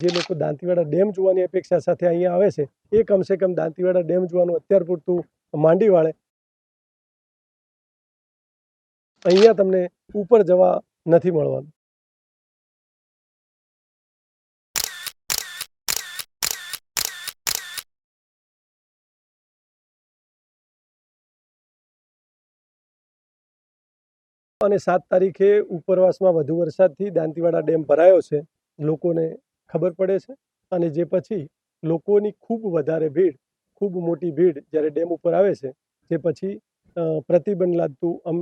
જે લોકો દાંતીવાડા ડેમ જોવાની અપેક્ષા સાથે અહીંયા આવે છે, એ કમસે કમ દાંતીવાડા ડેમ જોવાનું અત્યાર પૂરતું માંડી વાળે. અહીંયા તમને ઉપર જવા નથી મળવાનું. અને સાત તારીખે ઉપરવાસમાં વધુ વરસાદથી દાંતીવાડા ડેમ ભરાયો છે. લોકોને ખબર પડે છે? અને જે પછી લોકોની ખૂબ વધારે ભીડ, ખૂબ મોટી ભીડ જ્યારે ડેમ ઉપર આવે છે, જે પછી પ્રતિબંધ લાદતું અમ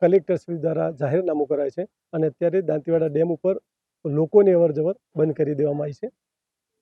કલેક્ટરશ્રી દ્વારા જાહેરનામું કરાય છે અને અત્યારે દાંતીવાડા ડેમ ઉપર લોકોની અવરજવર બંધ કરી દેવામાં આવી છે.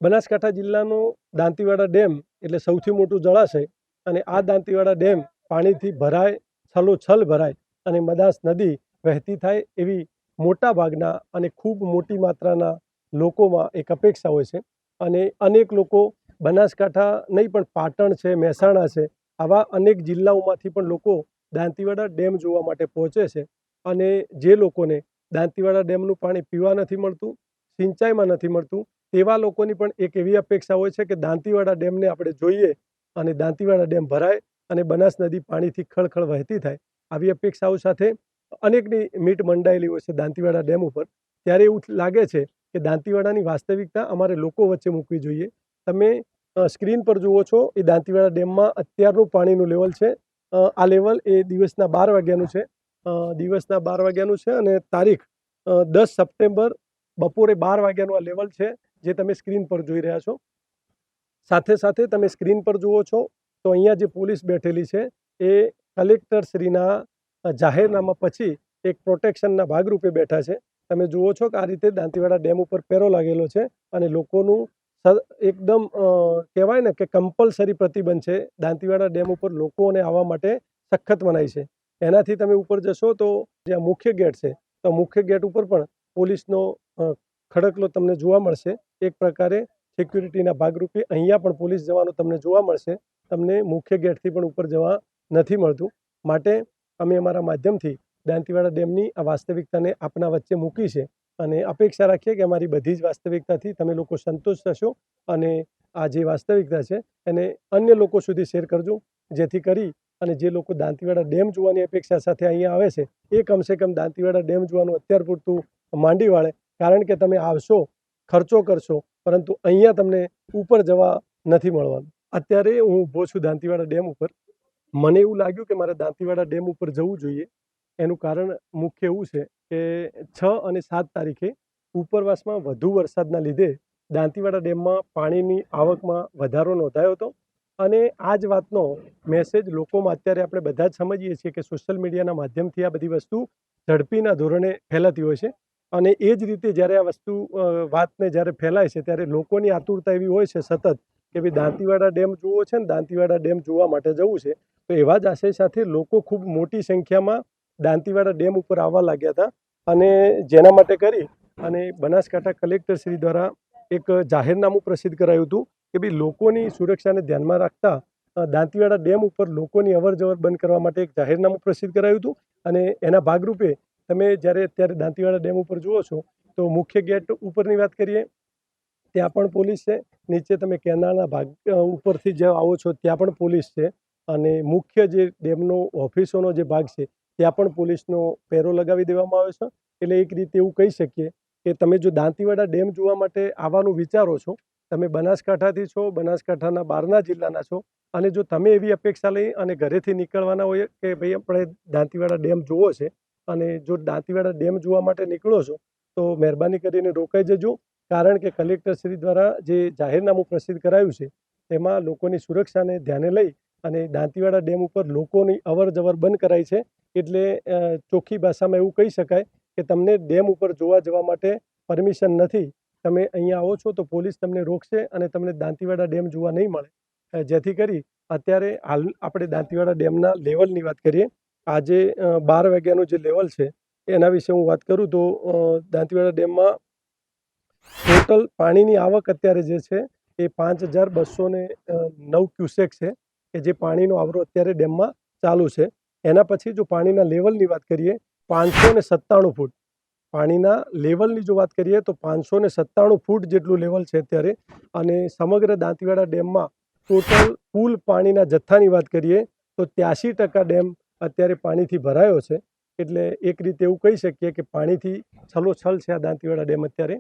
બનાસકાંઠા જિલ્લાનો દાંતીવાડા ડેમ એટલે સૌથી મોટું જળાશય અને આ દાંતીવાડા ડેમ પાણીથી ભરાય, છલોછલ ભરાય અને મદાસ નદી વહેતી થાય એવી મોટા ભાગના અને ખૂબ મોટી માત્રાના લોકોમાં એક અપેક્ષા હોય છે. અને અનેક લોકો બનાસકાંઠા નહીં, પણ પાટણ છે, મહેસાણા છે, આવા અનેક જિલ્લાઓમાંથી પણ લોકો દાંતીવાડા ડેમ જોવા માટે પહોંચે છે. અને જે લોકોને દાંતીવાડા ડેમનું પાણી પીવા નથી મળતું, સિંચાઈમાં નથી મળતું, તેવા લોકોની પણ એક એવી અપેક્ષા હોય છે કે દાંતીવાડા ડેમને આપણે જોઈએ અને દાંતીવાડા ડેમ ભરાય અને બનાસ નદી પાણીથી ખળખળ વહેતી થાય. આવી અપેક્ષાઓ સાથે અનેકની મીટ મંડાયેલી હોય છે દાંતીવાડા ડેમ ઉપર. ત્યારે એવું લાગે છે કે દાંતીવાડાની વાસ્તવિકતા અમારે લોકો વચ્ચે મૂકવી જોઈએ. તમે સ્ક્રીન પર જુઓ છો, એ દાંતીવાડા ડેમમાં અત્યારનું પાણીનું લેવલ છે. આ લેવલ એ દિવસના બાર વાગ્યાનું છે. દિવસના બાર વાગ્યાનું છે અને તારીખ દસ સપ્ટેમ્બર બપોરે બાર વાગ્યાનું આ લેવલ છે જે તમે સ્ક્રીન પર જોઈ રહ્યા છો. સાથે સાથે તમે સ્ક્રીન પર જુઓ છો, તો અહીંયા જે પોલીસ બેઠેલી છે, એ કલેક્ટરશ્રીના જાહેરનામા પછી એક પ્રોટેક્શનના ભાગરૂપે બેઠા છે. તમે જુઓ છો કે આ રીતે દાંતીવાડા ડેમ ઉપર પેરો લાગેલો છે અને લોકોનું એકદમ કહેવાય ને કે કમ્પલસરી પ્રતિબંધ છે દાંતીવાડા ડેમ ઉપર લોકોને આવવા માટે સખત મનાય છે. એનાથી તમે ઉપર જશો તો જે મુખ્ય ગેટ છે, તો મુખ્ય ગેટ ઉપર પણ પોલીસનો ખડકલો તમને જોવા મળશે. એક પ્રકારે સિક્યુરિટીના ભાગરૂપે અહીંયા પણ પોલીસ જવાનું તમને જોવા મળશે. તમને મુખ્ય ગેટથી પણ ઉપર જવા નથી મળતું. માટે અમે અમારા માધ્યમથી દાંતીવાડા ડેમની આ વાસ્તવિકતાને આપના વચ્ચે મૂકી છે અને અપેક્ષા રાખીએ કે અમારી બધી જ વાસ્તવિકતાથી તમે લોકો સંતોષ થશો અને આ જે વાસ્તવિકતા છે એને અન્ય લોકો સુધી શેર કરજો. જેથી કરી અને જે લોકો દાંતીવાડા ડેમ જોવાની અપેક્ષા સાથે અહીંયા આવે છે, એ કમસે કમ દાંતીવાડા ડેમ જોવાનું અત્યાર પૂરતું માંડી વાળે. કારણ કે તમે આવશો, ખર્ચો કરશો, પરંતુ અહીંયા તમને ઉપર જવા નથી મળવાનું. અત્યારે હું ઊભો છું દાંતીવાડા ડેમ ઉપર. મને એવું લાગ્યું કે મારે દાંતીવાડા ડેમ ઉપર જવું જોઈએ. એનું કારણ મુખ્ય એવું છે કે છ અને સાત તારીખે ઉપરવાસમાં વધુ વરસાદના લીધે દાંતીવાડા ડેમમાં પાણીની આવકમાં વધારો નોંધાયો હતો. અને આ જ વાતનો મેસેજ લોકોમાં અત્યારે આપણે બધા જ સમજીએ છીએ કે સોશિયલ મીડિયાના માધ્યમથી આ બધી વસ્તુ ઝડપીના ધોરણે ફેલાતી હોય છે. અને એ જ રીતે જ્યારે આ વસ્તુ વાતને જ્યારે ફેલાય છે ત્યારે લોકોની આતુરતા એવી હોય છે સતત કે ભાઈ દાંતીવાડા ડેમ જોવો છે ને દાંતીવાડા ડેમ જોવા માટે જવું છે, તો એવા જ આશય સાથે લોકો ખૂબ મોટી સંખ્યામાં દાંતીવાડા ડેમ ઉપર આવવા લાગ્યા હતા અને જેના માટે કરી અને બનાસકાંઠા કલેક્ટર શ્રી દ્વારા એક જાહેરનામું પ્રસિદ્ધ કરાયું હતું કે ભાઈ લોકોની સુરક્ષાને ધ્યાનમાં રાખતા દાંતીવાડા ડેમ ઉપર લોકોની અવર જવર બંધ કરવા માટે એક જાહેરનામું પ્રસિદ્ધ કરાયું હતું અને એના ભાગરૂપે તમે જ્યારે અત્યારે દાંતીવાડા ડેમ ઉપર જુઓ છો તો મુખ્ય ગેટ ઉપરની વાત કરીએ, ત્યાં પણ પોલીસ છે. નીચે તમે કેનાળના ભાગ ઉપરથી જે આવો છો ત્યાં પણ પોલીસ છે અને મુખ્ય જે ડેમનો ઓફિસોનો જે ભાગ છે ત્યાં પણ પોલીસનો પેરો લગાવી દેવામાં આવે છે. એટલે એક રીતે એવું કહી શકીએ કે તમે જો દાંતીવાડા ડેમ જોવા માટે આવવાનું વિચારો છો, તમે બનાસકાંઠાથી છો, બનાસકાંઠાના બહારના જિલ્લાના છો, અને જો તમે એવી અપેક્ષા લઈ અને ઘરેથી નીકળવાના હોય કે ભાઈ આપણે દાંતીવાડા ડેમ જોવો છે, અને જો દાંતીવાડા ડેમ જોવા માટે નીકળો છો, તો મહેરબાની કરીને રોકાઈ જજો. કારણ કે કલેક્ટરશ્રી દ્વારા જે જાહેરનામું પ્રસિદ્ધ કરાયું છે, તેમાં લોકોની સુરક્ષાને ધ્યાને લઈ અને દાંતીવાડા ડેમ ઉપર લોકોની અવર જવર બંધ કરાઈ છે. એટલે ચોખ્ખી ભાષામાં એવું કહી શકાય કે તમને ડેમ ઉપર જોવા જવા માટે પરમિશન નથી. તમે અહીંયા આવો છો તો પોલીસ તમને રોકશે અને તમને દાંતીવાડા ડેમ જોવા નહીં મળે. જેથી કરી અત્યારે હાલ આપણે દાંતીવાડા ડેમના લેવલની વાત કરીએ. આજે બાર વાગ્યાનું જે લેવલ છે એના વિશે હું વાત કરું તો દાંતીવાડા ડેમમાં ટોટલ પાણીની આવક અત્યારે જે છે એ પાંચ હજાર બસો ને નવ ક્યુસેક છે કે જે પાણીનો આવરો અત્યારે ડેમમાં ચાલુ છે. એના પછી જો પાણીના લેવલની વાત કરીએ, પાંચસો ને સત્તાણું ફૂટ. પાણીના લેવલની જો વાત કરીએ, તો પાંચસો ને સત્તાણું ફૂટ જેટલું લેવલ છે અત્યારે. અને સમગ્ર દાંતીવાડા ડેમમાં ટોટલ કુલ પાણીના જથ્થાની વાત કરીએ, તો ત્યાસી ટકા ડેમ અત્યારે પાણીથી ભરાયો છે. એટલે એક રીતે એવું કહી શકીએ કે પાણીથી છલોછલ છે આ દાંતીવાડા ડેમ અત્યારે.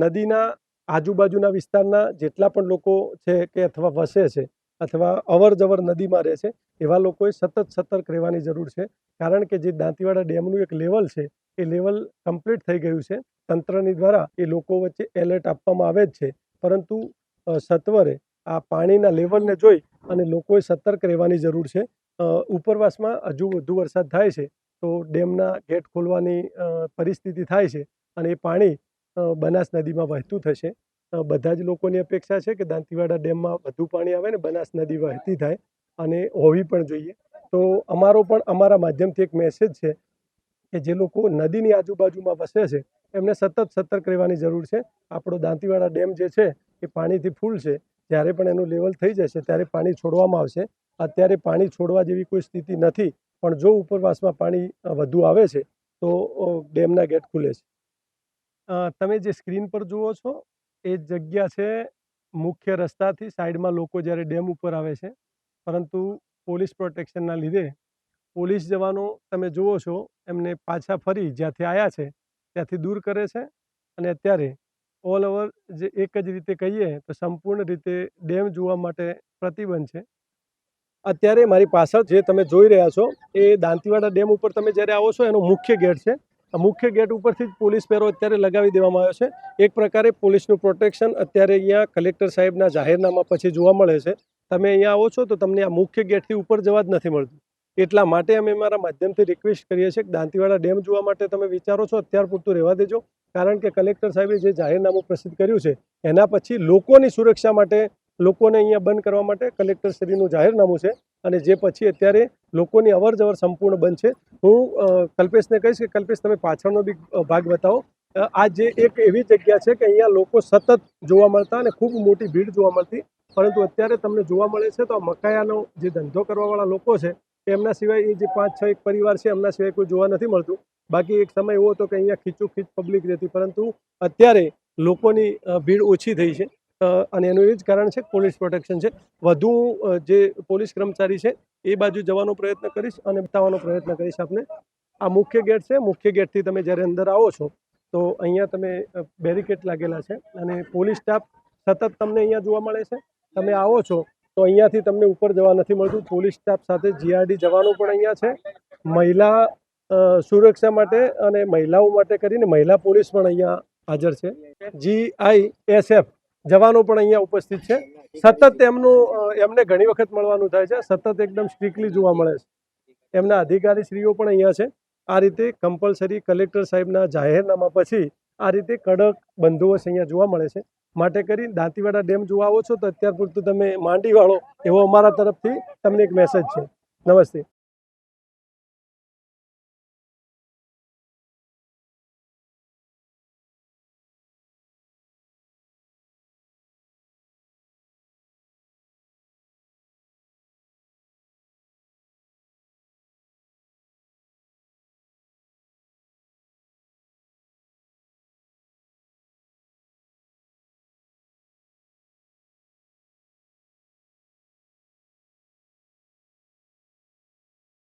નદીના આજુબાજુના વિસ્તારના જેટલા પણ લોકો છે કે અથવા વસે છે અથવા અવર જવર નદીમાં રહે છે, એવા લોકોએ સતત સતર્ક રહેવાની જરૂર છે. કારણ કે જે દાંતીવાડા ડેમનું એક લેવલ છે, એ લેવલ કમ્પ્લીટ થઈ ગયું છે. તંત્રની દ્વારા એ લોકો વચ્ચે એલર્ટ આપવામાં આવે જ છે. પરંતુ સત્વરે આ પાણીના લેવલને જોઈ અને લોકોએ સતર્ક રહેવાની જરૂર છે. ઉપરવાસમાં હજુ વધુ વરસાદ થાય છે, તો ડેમના ગેટ ખોલવાની પરિસ્થિતિ થાય છે અને એ પાણી બનાસ નદીમાં વહેતું થશે. બધા જ લોકોની અપેક્ષા છે કે દાંતીવાડા ડેમમાં વધુ પાણી આવે ને બનાસ નદી વહેતી થાય અને હોવી પણ જોઈએ. તો અમારો પણ, અમારા માધ્યમથી એક મેસેજ છે કે જે લોકો નદીની આજુબાજુમાં વસે છે, એમને સતત સતર્ક રહેવાની જરૂર છે. આપણો દાંતીવાડા ડેમ જે છે, એ પાણીથી ફૂલ છે. જ્યારે પણ એનું લેવલ થઈ જશે, ત્યારે પાણી છોડવામાં આવશે. અત્યારે પાણી છોડવા જેવી કોઈ સ્થિતિ નથી, પણ જો ઉપરવાસમાં પાણી વધુ આવે છે, તો ડેમના ગેટ ખુલે છે. તમે જે સ્ક્રીન પર જુઓ છો એ જગ્યા છે મુખ્ય રસ્તાથી સાઈડમાં લોકો જ્યારે ડેમ ઉપર આવે છે, પરંતુ પોલીસ પ્રોટેક્શનના લીધે પોલીસ જવાનો તમે જુઓ છો, એમને પાછા ફરી જ્યાંથી આવ્યા છે, ત્યાંથી દૂર કરે છે અને અત્યારે ઓલ ઓવર જે એક જ રીતે કહીએ તો સંપૂર્ણ રીતે ડેમ જોવા માટે પ્રતિબંધ છે. અત્યારે મારી પાછળ જે તમે જોઈ રહ્યા છો, એ દાંતીવાડા ડેમ ઉપર તમે જ્યારે આવો છો, એનો મુખ્ય ગેટ છે. મુખ્ય ગેટ ઉપરથી જ પોલીસ પહેરો અત્યારે લગાવી દેવામાં આવ્યો છે. એક પ્રકારે પોલીસનું પ્રોટેક્શન અત્યારે અહીંયા કલેક્ટર સાહેબના જાહેરનામા પછી જોવા મળે છે. તમે અહીંયા આવો છો તો તમને આ મુખ્ય ગેટથી ઉપર જવા જ નથી મળતું. એટલા માટે અમે મારા માધ્યમથી રિક્વેસ્ટ કરીએ છીએ કે દાંતીવાડા ડેમ જોવા માટે તમે વિચારો છો અત્યાર પૂરતું રહેવા દેજો. કારણ કે કલેક્ટર સાહેબે જે જાહેરનામું પ્રસિદ્ધ કર્યું છે, એના પછી લોકોની સુરક્ષા માટે લોકોને અહીંયા બંધ કરવા માટે કલેક્ટર શ્રીનું જાહેરનામું છે અને જે પછી અત્યારે લોકોની અવર જવર સંપૂર્ણ બંધ છે. હું કલ્પેશને કહીશ કે કલ્પેશ, તમે પાછળનો બી ભાગ બતાવો. આ જે એક એવી જગ્યા છે કે અહીંયા લોકો સતત જોવા મળતા અને ખૂબ મોટી ભીડ જોવા મળતી. પરંતુ અત્યારે તમને જોવા મળે છે તો મકાયાનો જે ધંધો કરવાવાળા લોકો છે, એમના સિવાય એ જે પાંચ, છ એક પરિવાર છે, એમના સિવાય કોઈ જોવા નથી મળતું. બાકી એક સમય એવો હતો કે અહીંયા ખીચું ખીચ પબ્લિક રહેતી. પરંતુ અત્યારે લોકોની ભીડ ઓછી થઈ છે. અને એનું એ જ કારણ છે પોલીસ પ્રોટેક્શન છે. વધુ જે પોલીસ કર્મચારી છે, એ બાજુ જવાનો પ્રયત્ન કરીશ અને બતાવવાનો પ્રયત્ન કરીશ આપને. આ મુખ્ય ગેટ છે. મુખ્ય ગેટથી તમે જ્યારે અંદર આવો છો, તો અહીંયા તમે બેરિકેડ લાગેલા છે અને પોલીસ સ્ટાફ સતત તમને અહીંયા જોવા મળે છે. તમે આવો છો, તો અહીંયાથી તમને ઉપર જવા નથી મળતું. પોલીસ સ્ટાફ સાથે જીઆરડી જવાનું પણ અહીંયા છે. મહિલા સુરક્ષા માટે અને મહિલાઓ માટે કરીને મહિલા પોલીસ પણ અહીંયા હાજર છે. જીઆઈએસએફ જવાનો પણ અહીંયા ઉપસ્થિત છે. સતત એમનું એમને ઘણી વખત મળવાનું થાય છે. સતત એકદમ સ્ટ્રિક્ટલી જોવા મળે છે. એમના અધિકારી શ્રીઓ પણ અહીંયા છે. આ રીતે કમ્પલસરી કલેક્ટર સાહેબના જાહેરનામા પછી આ રીતે કડક બંદોબસ્ત અહીંયા જોવા મળે છે. માટે કરી દાંતીવાડા ડેમ જોવા આવો છો તો અત્યાર પૂરતું તમે માંડી વાળો એવો અમારા તરફથી તમને એક મેસેજ છે. નમસ્તે.